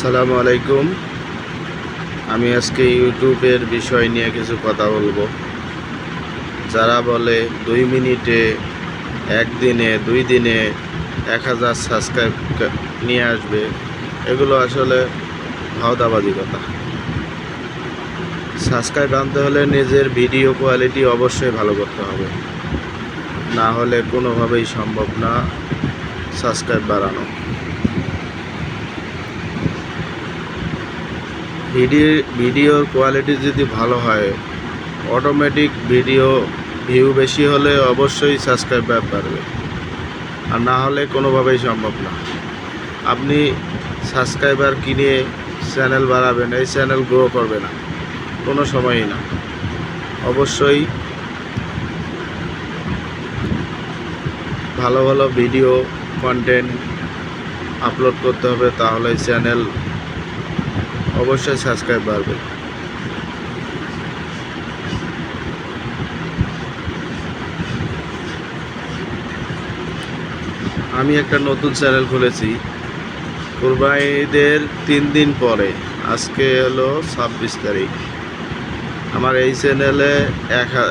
আসসালামু আলাইকুম। আমি আজকে ইউটিউবের বিষয় নিয়ে কিছু কথা বলব। যারা বলে দুই মিনিটে একদিনে, দুই দিনে এক হাজার সাবস্ক্রাইব নিয়ে আসবে, এগুলো আসলে ভাওতাবাজি কথা। সাবস্ক্রাইব আনতে হলে নিজের ভিডিও কোয়ালিটি অবশ্যই ভালো করতে হবে। না হলে কোনোভাবেই সম্ভব না সাবস্ক্রাইব বাড়ানো। ভিডিও ভিডিওর কোয়ালিটি যদি ভালো হয় অটোমেটিক ভিডিও ভিউ বেশি হলে অবশ্যই সাবস্ক্রাইবার বাড়বে। আর না হলে কোনোভাবেই সম্ভব না। আপনি সাবস্ক্রাইবার কিনে চ্যানেল বাড়াবেন, এই চ্যানেল গ্রো করবে না। কোনো সময়ই না। অবশ্যই ভালো ভালো ভিডিও কন্টেন্ট আপলোড করতে হবে, তাহলে চ্যানেল অবশ্যই সাবস্ক্রাইব বাড়বে। আমি একটা নতুন চ্যানেল খুলেছি। কুরবানিদের তিন দিন পরে। আজকে হলো ছাব্বিশ তারিখ। আমার এই চ্যানেলে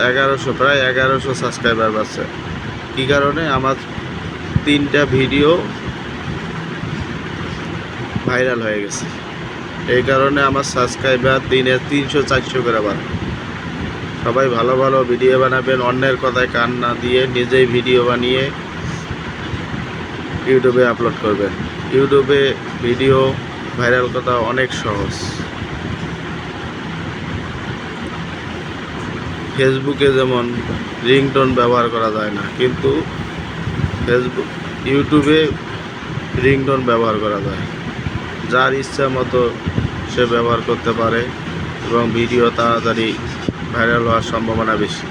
এগারোশো, প্রায় এগারোশো সাবস্ক্রাইবার আছে। কী কারণে? আমার তিনটা ভিডিও ভাইরাল হয়ে গেছে। এই কারণে আমার সাবস্ক্রাইবার দিনে তিনশো, চারশো করে বাড়ে সবাই ভালো ভালো ভিডিও বানাবেন, অন্যের কথায় কান না দিয়ে নিজেই ভিডিও বানিয়ে ইউটিউবে আপলোড করবেন। ইউটিউবে ভিডিও ভাইরাল করা অনেক সহজ। ফেসবুকে যেমন রিংটোন ব্যবহার করা যায় না, কিন্তু ফেসবুক ইউটিউবে রিংটোন ব্যবহার করা যায়। যার ইচ্ছা মতো সে ব্যবহার করতে পারে এবং ভিডিও তাড়াতাড়ি ভাইরাল হওয়ার সম্ভাবনা বেশি।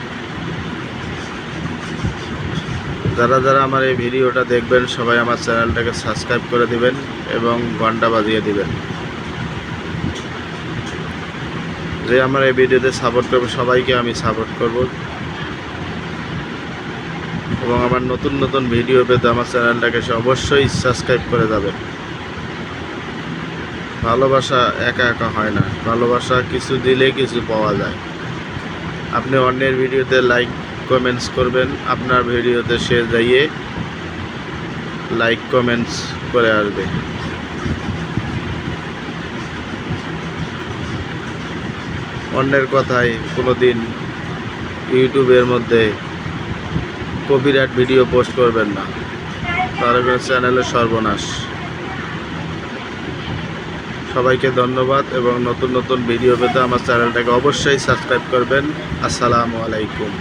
যারা যারা আমার এই ভিডিওটা দেখবেন, সবাই আমার চ্যানেলটাকে সাবস্ক্রাইব করে দিবেন এবং ঘণ্টা বাজিয়ে দিবেন। যে আমার এই ভিডিওতে সাপোর্ট করবে, সবাইকে আমি সাপোর্ট করব। এবং আমার নতুন নতুন ভিডিও পেতে আমার চ্যানেলটাকে অবশ্যই সাবস্ক্রাইব করে যাবেন ভালোবাসা একা একা হয় না। ভালোবাসা কিছু দিলে কিছু পাওয়া যায়। আপনি অন্যের ভিডিওতে লাইক কমেন্টস করবেন। আপনার ভিডিওতে সে যাইয়ে লাইক কমেন্টস করে আসবে। অন্যের কথায় কোনো দিন ইউটিউবের মধ্যে কপিরাইট ভিডিও পোস্ট করবেন না। কোনো চ্যানেলের সর্বনাশ। সবাইকে ধন্যবাদ এবং নতুন নতুন ভিডিও পেতে আমার চ্যানেলটাকে অবশ্যই সাবস্ক্রাইব করবেন। আসসালামু আলাইকুম।